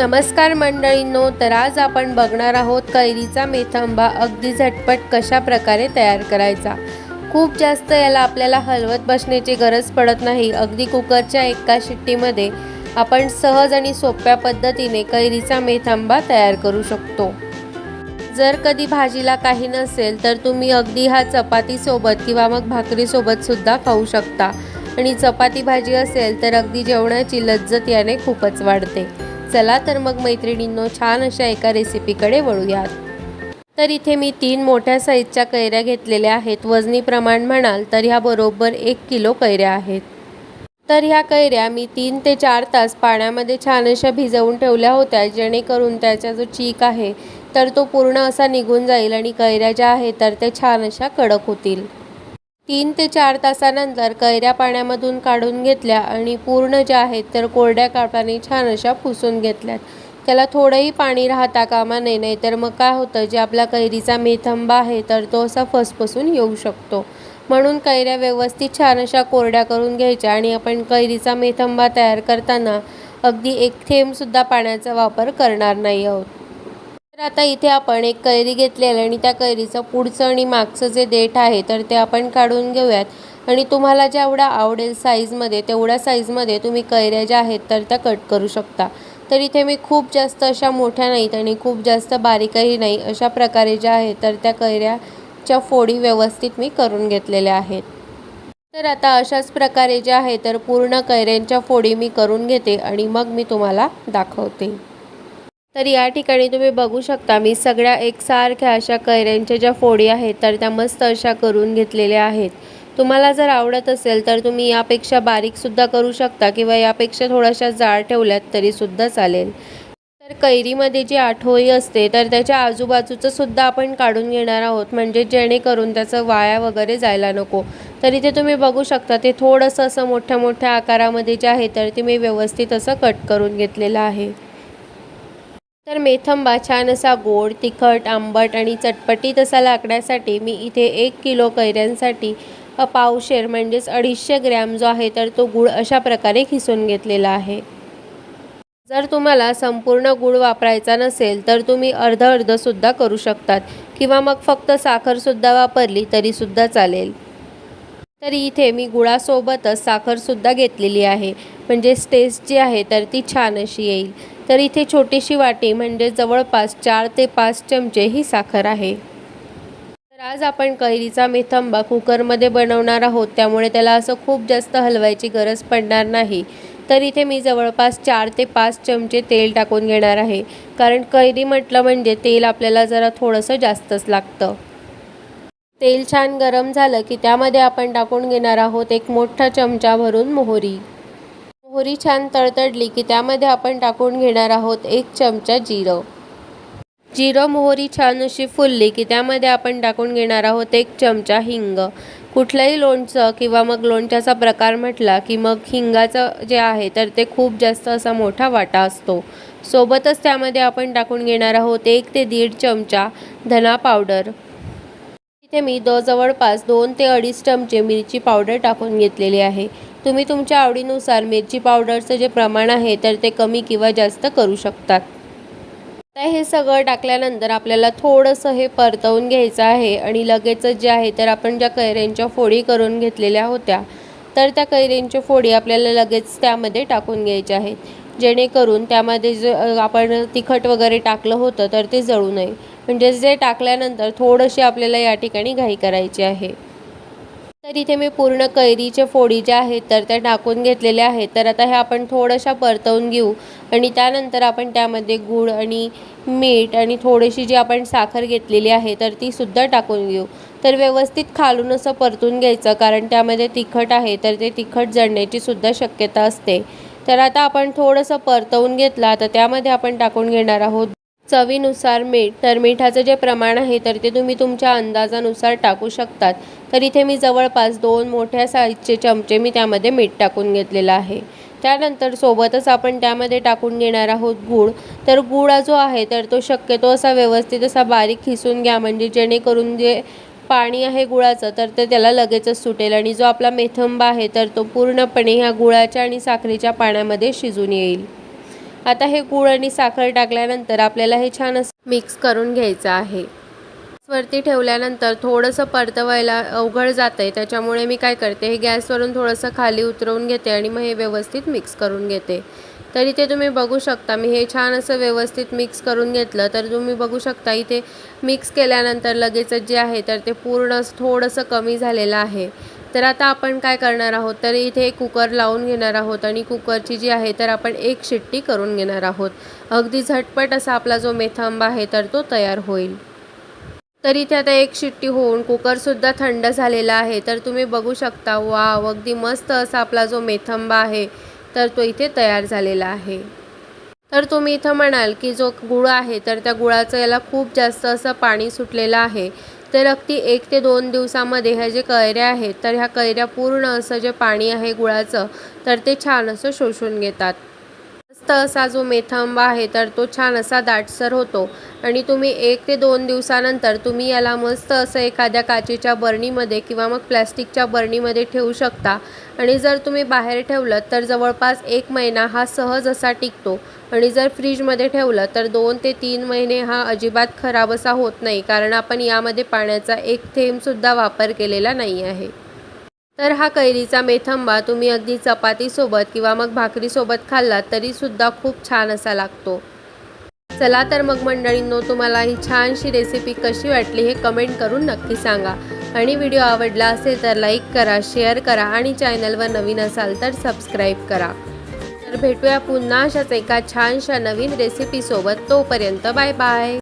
नमस्कार मंडळींनो तर आज आपण बघणार आहोत कैरीचा मेथंबा अगदी झटपट कशा प्रकारे तयार करायचा. खूप जास्त याला आपल्याला हलवत बसण्याची गरज पडत नाही. अगदी कुकरच्या एका शिट्टीमध्ये आपण सहज आणि सोप्या पद्धतीने कैरीचा मेथंबा तयार करू शकतो. जर कधी भाजीला काही नसेल तर तुम्ही अगदी हा चपातीसोबत किंवा मग भाकरीसोबत सुद्धा खाऊ शकता. आणि चपाती भाजी असेल तर अगदी जेवणाची लज्जत याने खूपच वाढते. चला तर मग मैत्रिणींनो छान अशा एका रेसिपीकडे वळूयात. तर इथे मी तीन मोठ्या साईजच्या कैऱ्या घेतलेल्या आहेत. वजनी प्रमाण म्हणाल तर ह्या बरोबर एक किलो कैऱ्या आहेत. तर ह्या कैऱ्या मी तीन ते चार तास पाण्यामध्ये छान अशा भिजवून ठेवल्या होत्या. जेणेकरून त्याचा जो चीक आहे तर तो पूर्ण असा निघून जाईल आणि कैऱ्या ज्या आहेत तर त्या छान अशा कडक होतील. तीन ते चार तासानंतर कैऱ्या पाण्यामधून काढून घेतल्या आणि पूर्ण ज्या आहेत तर कोरड्या कापाने छान अशा पुसून घेतल्यात. त्याला थोडंही पाणी राहता कामा नये नाही तर मग काय होतं जे आपला कैरीचा मेथंबा आहे तर तो असा फसफसून येऊ शकतो. म्हणून कैऱ्या व्यवस्थित छान अशा कोरड्या करून घ्यायच्या आणि आपण कैरीचा मेथंबा तयार करताना अगदी एक थेंबसुद्धा पाण्याचा वापर करणार नाही आहोत. तर आता इथे आपण एक कैरी घेतलेली आणि त्या कैरीचं पुढचं आणि मागचं जे देठ आहे तर ते आपण काढून घेऊयात. आणि तुम्हाला जेवढा आवडेल साईजमध्ये तेवढ्या साईजमध्ये तुम्ही कैऱ्या ज्या आहेत तर त्या कट करू शकता. तर इथे मी खूप जास्त अशा मोठ्या नाहीत आणि खूप जास्त बारीकही नाही अशा प्रकारे ज्या आहेत तर त्या कैऱ्याच्या फोडी व्यवस्थित मी करून घेतलेल्या आहेत. तर आता अशाच प्रकारे ज्या आहे तर पूर्ण कैऱ्यांच्या फोडी मी करून घेते आणि मग मी तुम्हाला दाखवते. तर या ठिकाणी तुम्ही बघू शकता मी सगळ्या एकसारख्या अशा कैऱ्यांच्या ज्या फोडी आहेत तर त्या मस्त अशा करून घेतलेल्या आहेत. तुम्हाला जर आवडत असेल तर तुम्ही यापेक्षा बारीकसुद्धा करू शकता किंवा यापेक्षा थोड्याशा जाड ठेवल्यात तरीसुद्धा चालेल. तर कैरीमध्ये जी आठवळी असते तर त्याच्या आजूबाजूचं सुद्धा आपण काढून घेणार आहोत म्हणजे जेणेकरून त्याचं वाया वगैरे जायला नको. तर इथे तुम्ही बघू शकता ते थोडंसं असं मोठ्या मोठ्या आकारामध्ये जे आहे तर ते मी व्यवस्थित असं कट करून घेतलेलं आहे. तर मेथंबा छान असा गोड तिखट आंबट आणि चटपटीत असा लाकण्यासाठी मी इथे एक किलो कैऱ्यांसाठी अ, पावशेर म्हणजेच अडीचशे ग्रॅम जो आहे तर तो गूळ अशा प्रकारे खिसून घेतलेला आहे. जर तुम्हाला संपूर्ण गूळ वापरायचा नसेल तर तुम्ही अर्ध अर्धसुद्धा करू शकतात किंवा मग फक्त साखरसुद्धा वापरली तरीसुद्धा चालेल. तर इथे मी गुळासोबतच साखरसुद्धा घेतलेली आहे. म्हणजे टेस्ट जी आहे तर ती छान अशी येईल. तर इथे छोटीशी वाटी म्हणजे जवळपास चार ते पाच चमचे ही साखर आहे. तर आज आपण कैरीचा मेथंबा कुकरमध्ये बनवणार आहोत. त्यामुळे त्याला असं खूप जास्त हलवायची गरज पडणार नाही. तर इथे मी जवळपास चार ते पाच चमचे तेल टाकून घेणार आहे. कारण कैरी म्हटलं म्हणजे तेल आपल्याला जरा थोडंसं जास्तच लागतं. तेल छान गरम झालं की त्यामध्ये आपण टाकून घेणार आहोत एक मोठा चमचा भरून मोहरी. मोहरी छान तडतडली की त्यामध्ये आपण टाकून घेणार आहोत एक चमचा जिरं. जिरं मोहरी छान अशी फुलली की त्यामध्ये आपण टाकून घेणार आहोत एक चमचा हिंग. कुठलंही लोणचं किंवा मग लोणच्याचा प्रकार म्हटला की मग हिंगाचं जे आहे तर ते खूप जास्त असा मोठा वाटा असतो. सोबतच त्यामध्ये आपण टाकून घेणार आहोत एक ते दीड चमचा धना पावडर. इथे मी द जवळपास दोन ते अडीच चमचे मिरची पावडर टाकून घेतलेली आहे. तुम्ही तुमच्या आवडीनुसार मिरची पावडरचं जे प्रमाण आहे तर ते कमी किंवा जास्त करू शकतात. आता हे सगळं टाकल्यानंतर आपल्याला थोडंसं हे परतवून घ्यायचं आहे आणि लगेचच जे आहे तर आपण ज्या कैऱ्यांच्या फोडी करून घेतलेल्या होत्या तर त्या कैऱ्यांच्या फोडी आपल्याला लगेच त्यामध्ये टाकून घ्यायच्या आहेत. जेणेकरून त्यामध्ये जे आपण तिखट वगैरे टाकलं होतं तर ते जळू नये. म्हणजे जे टाकल्यानंतर थोडंशी आपल्याला या ठिकाणी घाई करायची आहे. तर इथे मी पूर्ण कैरीच्या फोडी ज्या आहेत तर त्या टाकून घेतलेल्या आहेत. तर आता ह्या आपण थोड्याशा परतवून घेऊ आणि त्यानंतर आपण त्यामध्ये गूळ आणि मीठ आणि थोडीशी जी आपण साखर घेतलेली आहे तर ती सुद्धा टाकून घेऊ. तर व्यवस्थित खालून असं परतून घ्यायचं कारण त्यामध्ये तिखट आहे तर ते तिखट जळण्याची सुद्धा शक्यता असते. तर आता आपण थोडंसं परतवून घेतला तर त्यामध्ये आपण टाकून घेणार आहोत चवीनुसार मीठ. तर मिठाचं जे प्रमाण आहे तर ते तुम्ही तुमच्या अंदाजानुसार टाकू शकतात. तर इथे मी जवळपास दोन मोठ्या साईजचे चमचे मी त्यामध्ये मीठ टाकून घेतलेलं आहे. त्यानंतर सोबतच आपण त्यामध्ये टाकून घेणार आहोत गूळ. तर गुळा जो आहे तर तो शक्यतो असा व्यवस्थित असा बारीक खिसून घ्या म्हणजे जेणेकरून जे पाणी आहे गुळाचं तर ते त्याला लगेचच सुटेल आणि जो आपला मेथंबा आहे तर तो पूर्णपणे ह्या गुळाच्या आणि साखरेच्या पाण्यामध्ये शिजून येईल. आता हे गूळ आणि साखर टाकल्यानंतर आपल्याला हे छान असं मिक्स करून घ्यायचं आहे. गॅसवरती ठेवल्यानंतर थोडंसं परतवायला अवघड जातं आहे त्याच्यामुळे मी काय करते हे गॅसवरून थोडंसं खाली उतरवून घेते आणि मग हे व्यवस्थित मिक्स करून घेते. तर इथे तुम्ही बघू शकता मी हे छान असं व्यवस्थित मिक्स करून घेतलं तर तुम्ही बघू शकता इथे मिक्स केल्यानंतर लगेचच जे आहे तर ते पूर्ण थोडंसं कमी झालेलं आहे. तर आता आपण काय करणार आहोत तर इथे कुकर लावून घेणार आहोत आणि कुकरची जी आहे तर आपण एक शिट्टी करून घेणार आहोत. अगदी झटपट असा आपला जो मेथांबा आहे तर तो तयार होईल. तर इथे आता एक शिट्टी होऊन कुकरसुद्धा थंड झालेला आहे. तर तुम्ही बघू शकता वा अगदी मस्त असा आपला जो मेथंबा आहे तर तो इथे तयार झालेला आहे. तर तुम्ही इथं म्हणाल की जो गुळ आहे तर त्या गुळाचं याला खूप जास्त असं पाणी सुटलेलं आहे. तर अगदी एक ते दोन दिवसामध्ये ह्या जे कैऱ्या आहेत तर ह्या कैऱ्या पूर्ण असं जे पाणी आहे गुळाचं तर ते छान असं शोषून घेतात. मस्त असा जो मेथांबा आहे तर तो छान असा दाटसर होतो. आणि तुम्ही एक ते दोन दिवसानंतर तुम्ही याला मस्त असं एखाद्या काचेच्या बरणीमध्ये किंवा मग प्लॅस्टिकच्या बरणीमध्ये ठेवू शकता. आणि जर तुम्ही बाहेर ठेवलं तर जवळपास एक महिना हा सहज असा टिकतो. आणि जर फ्रीजमध्ये ठेवलं तर दोन ते तीन महिने हा अजिबात खराब असा होत नाही कारण आपण यामध्ये पाण्याचा एक थेंबसुद्धा वापर केलेला नाही आहे. तर हा कैरीचा मेथंबा तुम्ही अगदी चपातीसोबत किंवा मग भाकरीसोबत खाल्लात तरीसुद्धा खूप छान असा लागतो. चला तर मग मंडळींनो तुम्हाला ही छानशी रेसिपी कशी वाटली हे कमेंट करून नक्की सांगा. आणि व्हिडिओ आवडला असेल तर लाईक करा शेअर करा आणि चॅनलवर नवीन असाल तर सबस्क्राईब करा. तर भेटूया पुन्हा अशाच एका छानशा नवीन रेसिपीसोबत तोपर्यंत बाय बाय